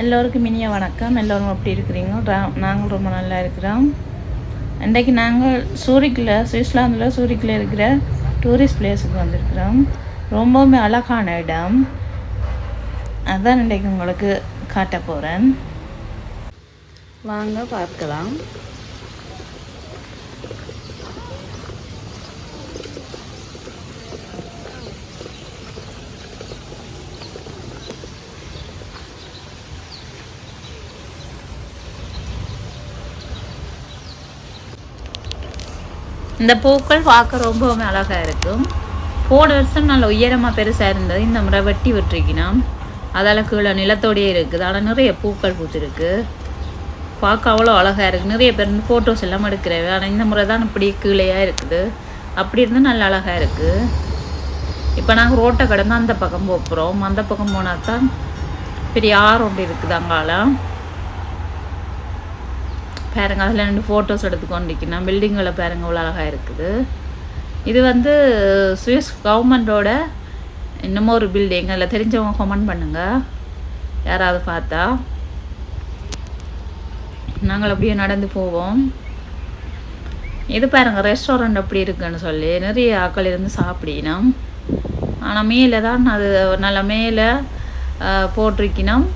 எல்லோருக்கும் இனிய வணக்கம். எல்லோரும் எப்படி இருக்கிறீங்க? நாங்கள் ரொம்ப நல்லா இருக்கிறோம். இன்றைக்கு நாங்கள் சூரிக்கில் சுவிட்சர்லாந்தில் சூரிக்கில் இருக்கிற டூரிஸ்ட் பிளேஸுக்கு வந்திருக்கிறோம். ரொம்பவுமே அழகான இடம். அதான் இன்றைக்கு உங்களுக்கு காட்ட போகிறேன் வாங்க பார்க்கலாம். இந்த பூக்கள் பார்க்க ரொம்பவுமே அழகாக இருக்கும். போன வருஷம் நல்ல உயரமாக பெருசாக இருந்தது. இந்த முறை வெட்டி விட்டுருக்கணும் அதால் கீழே நிலத்தோடையே இருக்குது. ஆனால் நிறைய பூக்கள் பூத்திருக்கு. பார்க்க அவ்வளோ அழகாக இருக்குது நிறைய பேர் ஃபோட்டோஸ் எல்லாம் எடுக்கிறேன் ஆனால் இந்த முறை தான் இப்படி கீழேயாக இருக்குது. அப்படி இருந்தால் நல்ல அழகாக இருக்குது இப்போ நாங்கள் ரோட்டை கடந்து அந்த பக்கம் போகிறோம் அந்த பக்கம் போனால் தான் பெரிய ஆறு ஒன்று இருக்குது அங்காலாம் பாருங்க அதில் ரெண்டு ஃபோட்டோஸ் எடுத்து நான் பில்டிங்களை பாருங்க அவ்வளோ அழகாக இருக்குது. இது வந்து சுவிஸ் கவர்மெண்ட்டோட இன்னமும் ஒரு பில்டிங் அதில் தெரிஞ்சவங்க கமெண்ட் பண்ணுங்கள் யாராவது பார்த்தா. நாங்கள் அப்படியே நடந்து போவோம். இது பாருங்கள் ரெஸ்டாரண்ட் அப்படி இருக்குன்னு சொல்லி நிறைய ஆட்கள் இருந்து சாப்பிடினோம் ஆனால் மேலே தான் அது நல்ல மேலே போட்டிருக்கினோம்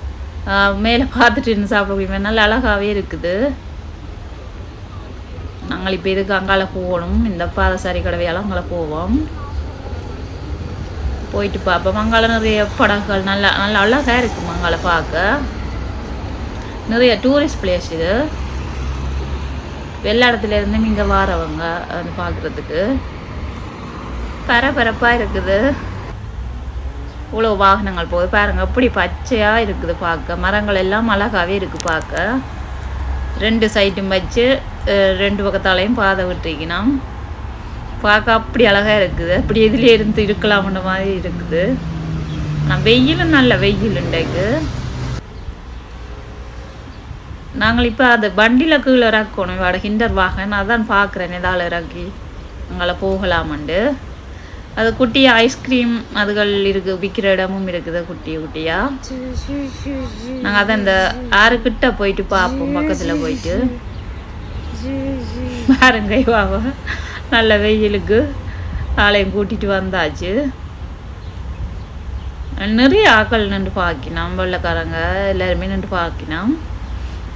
மேலே பார்த்துட்டு இருந்து சாப்பிட முடியுமே. நல்ல அழகாகவே இருக்குது. நாங்கள் இப்போ இதுக்கு அங்கால போகணும்? இந்த பாதசாரி கடவையால் அங்கால போவோம். போயிட்டு பார்ப்போம் அங்கால நிறைய படங்கள் நல்லா நல்லா அழகாக இருக்கும் அங்கால பார்க்க நிறைய டூரிஸ்ட் பிளேஸ் இது. எல்லா இடத்துலேருந்தும் இங்கே வாரவங்க அது பார்க்குறதுக்கு பரபரப்பாக இருக்குது. இவ்வளோ வாகனங்கள் போகுது. பாருங்கள் எப்படி பச்சையாக இருக்குது பார்க்க மரங்கள் எல்லாம் அழகாகவே இருக்குது பார்க்க ரெண்டு சைட்டும் வச்சு ரெண்டு பக்கத்தாலையும் பாதை விட்டுருக்கணும். பார்க்க அப்படி அழகாக இருக்குது. அப்படி இதுலேயே இருந்து இருக்கலாம்ன்ற மாதிரி இருக்குது. ஆனால் வெயிலும் நல்ல வெயில் இன்றைக்கு. நாங்கள் இப்போ அது வண்டியில் கீழே இறக்கணும். இவாட ஹிண்டர் வாகன் அதான் பார்க்குறேன். எதால் இறக்கி அங்கே போகலாமண்டு அது குட்டி ஐஸ்கிரீம் அதுகள் இருக்குது விற்கிற இடமும் இருக்குது குட்டி குட்டியாக நாங்கள் அதை இந்த ஆறுக்கிட்ட போயிட்டு பார்ப்போம் பக்கத்தில் போயிட்டு. பாருங்க இவாவ நல்ல வெயிலுக்கு ஆளையும் கூட்டிட்டு வந்தாச்சு. நிறைய ஆக்கள் நின்று பார்க்கினோம் வெள்ளைக்காரங்க எல்லாருமே நின்று பார்க்கினோம்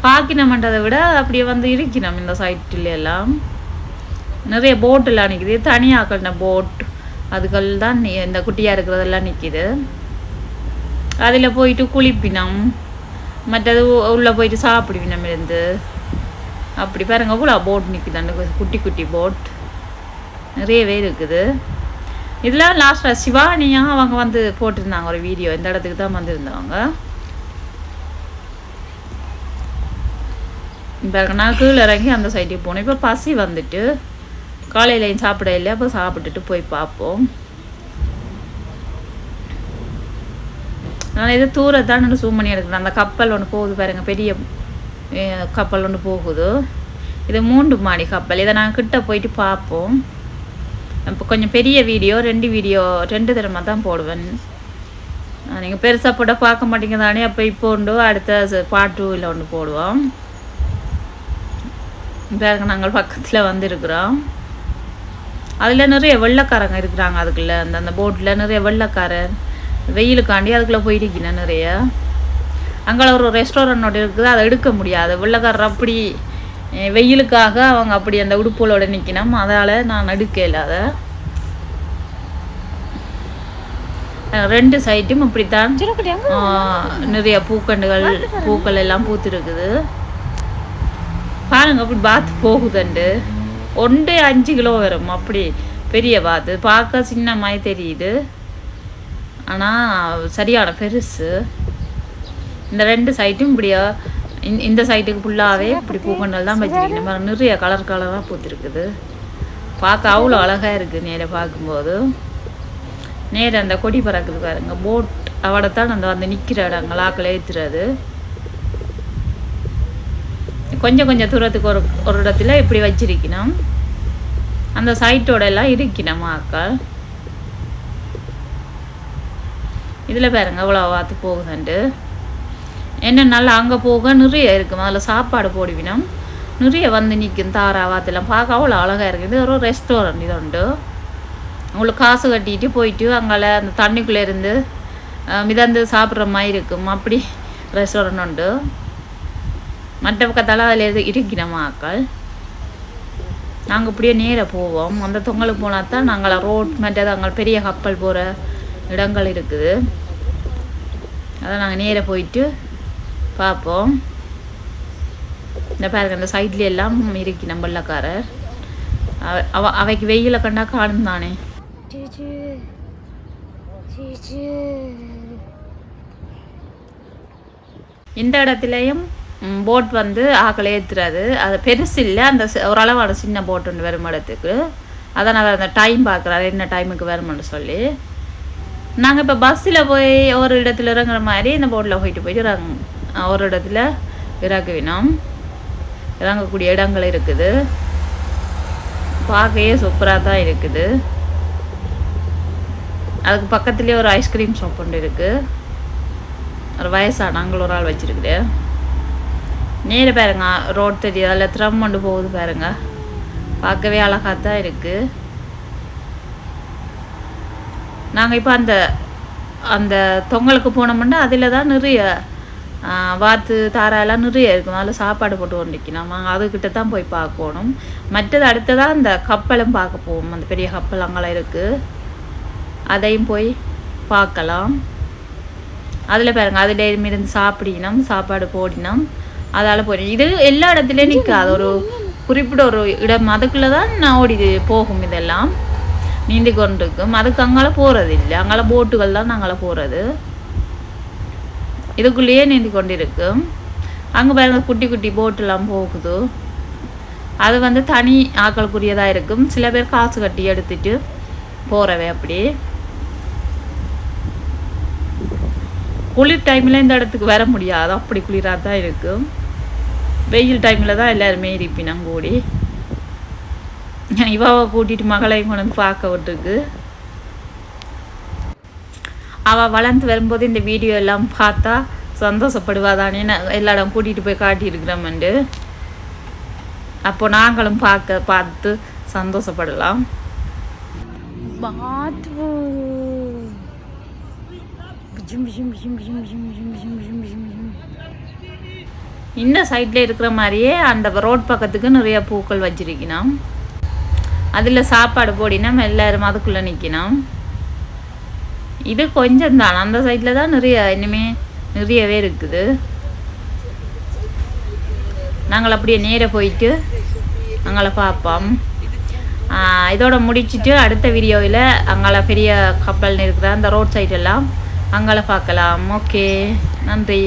பார்க்கினோம்ன்றதை விட அப்படியே வந்து இருக்கணும் இந்த சைட்டில் எல்லாம். நிறைய போட்டெல்லாம் நிற்கிது தனியாக்கள்ன போட் அதுகள் தான் நி- இந்த குட்டியாக இருக்கிறதெல்லாம் நிற்கிது அதில் போயிட்டு குளிப்பினம். மற்றது உ- போயிட்டு சாப்பிடுவினம் இருந்து. அப்படி பாருங்க அவ்வளோ போட் நிற்குது அந்த குட்டி குட்டி போட் நிறையவே இருக்குது. இதெல்லாம் லாஸ்ட்டாக சிவானியாக அவங்க வந்து போட்டிருந்தாங்க ஒரு வீடியோ இந்த இடத்துக்கு தான் வந்திருந்தவங்க. பாருங்க நான் கீழே இறங்கி அந்த சைட்டுக்கு போனேன். இப்போ பசி வந்துட்டு காலையிலையும் சாப்பிட இல்லை? அப்போ சாப்பிட்டுட்டு போய் பார்ப்போம். நான் இது தூரத்தான் சூம் பண்ணி எடுக்கிறேன் அந்த கப்பல் ஒன்று போகுது பாருங்க பெரிய கப்பல் ஒன்று போகுது. இது மூன்று மாடி கப்பல். இதை நாங்கள் கிட்ட போயிட்டு பார்ப்போம். இப்போ கொஞ்சம் பெரிய வீடியோ ரெண்டு வீடியோ ரெண்டு தடவை தான் போடுவேன். நீங்கள் பெருசாக போட்டால் பார்க்க மாட்டீங்க தானே அப்போ இப்போ உண்டு அடுத்த பார்ட் டூவில் ஒன்று போடுவோம். பாருங்க நாங்கள் பக்கத்தில் வந்திருக்கிறோம். அதில் நிறைய வெள்ளைக்காரங்க இருக்கிறாங்க அதுக்குள்ள. அந்த அந்த போட்டில் நிறைய வெள்ளைக்காரன். வெயிலுக்காண்டி அதுக்குள்ளே போயிருக்கணும் நிறைய. அங்கே ஒரு ரெஸ்டாரண்ட் இருக்குது. அதை எடுக்க முடியாது. வெள்ளைக்காரர் அப்படி வெயிலுக்காக அவங்க அப்படி அந்த உடுப்புகளோட நிற்கணும் அதால் நான் எடுக்கல அதை. ரெண்டு சைட்டும் இப்படித்தான் நிறைய பூக்கண்டுகள் பூக்கள் எல்லாம் பூத்திருக்குது. பாருங்க அப்படி பாத்து போகுதுண்டு. ஒன்று அஞ்சு கிலோ வரும். அப்படி பெரிய அது பார்க்க சின்ன மாதிரி தெரியுது. ஆனால் சரியான பெருசு. இந்த ரெண்டு சைட்டும் இப்படியா? இந்த- இந்த சைட்டுக்கு ஃபுல்லாகவே இப்படி பூக்கண்டல் தான் வச்சுருக்கேன் பாருங்க, நிறைய கலர் கலராக பூத்துருக்குது. பார்க்க அவ்வளோ அழகாக இருக்குது நேராக பார்க்கும்போது. நேராக அந்த கொடி பறக்குது பாருங்க போட் அவடைத்தான் அந்த வந்து நிற்கிற இடங்கள் ஆக்கள் ஏற்றுறது கொஞ்சம் கொஞ்சம் தூரத்துக்கு ஒரு ஒரு இடத்துல இப்படி வச்சிருக்கணும். அந்த சைட்டோட எல்லாம் இருக்கணும் ஆக்கள் இதில் பாருங்க அவ்வளோ வாத்து போகுதுன்ட்டு என்ன நல்லா அங்கே போக நிறைய இருக்கும் அதில் சாப்பாடு போடுவினோம். நிறைய வந்து நிற்கும் தாரா தாராவாத்தெல்லாம் பார்க்க அவ்வளோ அழகாக இருக்குது இது ஒரு ரெஸ்டாரண்ட் இது உண்டு. உங்களுக்கு காசு கட்டிட்டு போயிட்டு அங்கால அந்த தண்ணிக்குள்ளே இருந்து மிதந்து சாப்பிட்ற மாதிரி இருக்கும். அப்படி ரெஸ்டாரண்ட் உண்டு. மற்ற பக்கத்தால் அதில் இருக்கிறோம் ஆக்கள் நாங்கள் இப்படியே நேராக போவோம். அந்த தொங்கலுக்கு போனால் தான் நாங்கள் ரோட் மற்றது அங்கே பெரிய கப்பல் போகிற இடங்கள் இருக்குது. அதை நாங்கள் நேராக போயிட்டு பார்ப்போம். இந்த பாருங்க இந்த சைட்ல எல்லாம் இருக்கு நம்ம வெள்ளக்காரர் அவ- அவ அவைக்கு வெயில கண்டா காணும் தானே. இந்த இடத்துலையும் போட் வந்து ஆக்களை ஏற்றுறாது அது பெருசு இல்லை அந்த ஓரளவான சின்ன போட் ஒன்று வரும் இடத்துக்கு. அதை நான் அந்த டைம் பார்க்குறாரு என்ன டைமுக்கு வருமானு சொல்லி. நாங்கள் இப்போ பஸ்ஸில் போய் ஒரு இடத்துல இறங்குற மாதிரி இந்த போட்டில் போயிட்டு போயிட்டு இறங்க ஒரு இடத்துல இறக்குவினோம் இறங்கக்கூடிய இடங்கள் இருக்குது. பார்க்கவே சூப்பராக தான் இருக்குது. அதுக்கு பக்கத்துலேயே ஒரு ஐஸ்கிரீம் ஷாப் ஒன்று இருக்குது ஒரு வயசானாங்களும் ஒரு ஆள் வச்சுருக்குறேன் நேர பாருங்க ரோட் தெரியுது? அதில் த்ரம் கொண்டு போகுது பாருங்க. பார்க்கவே அழகாக தான் இருக்குது நாங்கள் இப்போ அந்த அந்த தொங்கலுக்கு போனோம்னா அதில் தான் நிறைய வாத்து தாராலாம் நிறைய இருக்கும் அதில் சாப்பாடு போட்டு கொண்டிருக்கணும். நாங்கள் அதுக்கிட்ட தான் போய் பார்க்கணும். மற்றது அடுத்ததாக அந்த கப்பலும் பார்க்க போவோம். அந்த பெரிய கப்பல் அங்கெல்லாம் இருக்குது அதையும் போய் பார்க்கலாம். அதில் பாருங்க அதில் இருந்து சாப்பிடினோம் சாப்பாடு போடினோம் அதால் போய் இது எல்லா இடத்துலையும் நிற்காது ஒரு குறிப்பிட்ட ஒரு இடம். அதுக்குள்ளே தான் நான் ஓடி போகும் இதெல்லாம். நீந்தி கொண்டிருக்கும். அதுக்கு அங்கால போகிறது இல்லை அங்கால போட்டுகள் தான் நாங்கள போகிறது இதுக்குள்ளேயே நீந்தி கொண்டிருக்கும். அங்கே பாருங்க குட்டி குட்டி போட்டெல்லாம் போகுது. அது வந்து தனி ஆக்களுக்குரியதாக இருக்கும். சில பேர் காசு கட்டி எடுத்துட்டு போகிறவே அப்படி. குளிர் டைமில் இந்த இடத்துக்கு வர முடியாது. அப்படி குளிராக தான் இருக்கும். வெயில் டைமில் தான் எல்லாருமே இருப்பினாங்க கூடி இவாவை கூட்டிகிட்டு மகளையும் கொண்டு வந்து பார்க்க விட்டுருக்கு அவள் வளர்ந்து வரும்போது இந்த வீடியோ எல்லாம் பார்த்தா சந்தோஷப்படுவாதானே நான் எல்லா இடம் கூட்டிகிட்டு போய் காட்டியிருக்கிறோம்ண்டு அப்போ நாங்களும் பார்க்க பார்த்து சந்தோஷப்படலாம் Bathroom. இந்த சைடில் இருக்கிற மாதிரியே அந்த ரோட் பக்கத்துக்கு நிறைய பூக்கள் வச்சிருக்கணும் அதில் சாப்பாடு போடினா எல்லாரும் அதுக்குள்ளே நிற்கணும் இது கொஞ்சம் தான். அந்த சைடில் தான் நிறைய இனிமே நிறையவே இருக்குது. நாங்கள் அப்படியே நேராக போயிட்டு அங்களை பார்ப்போம் இதோட முடிச்சுட்டு அடுத்த வீடியோவில் அங்கால பெரிய கப்பல் இருக்கிற அந்த ரோட் சைடெல்லாம் அங்கால பார்க்கலாம். ஓகே நன்றி.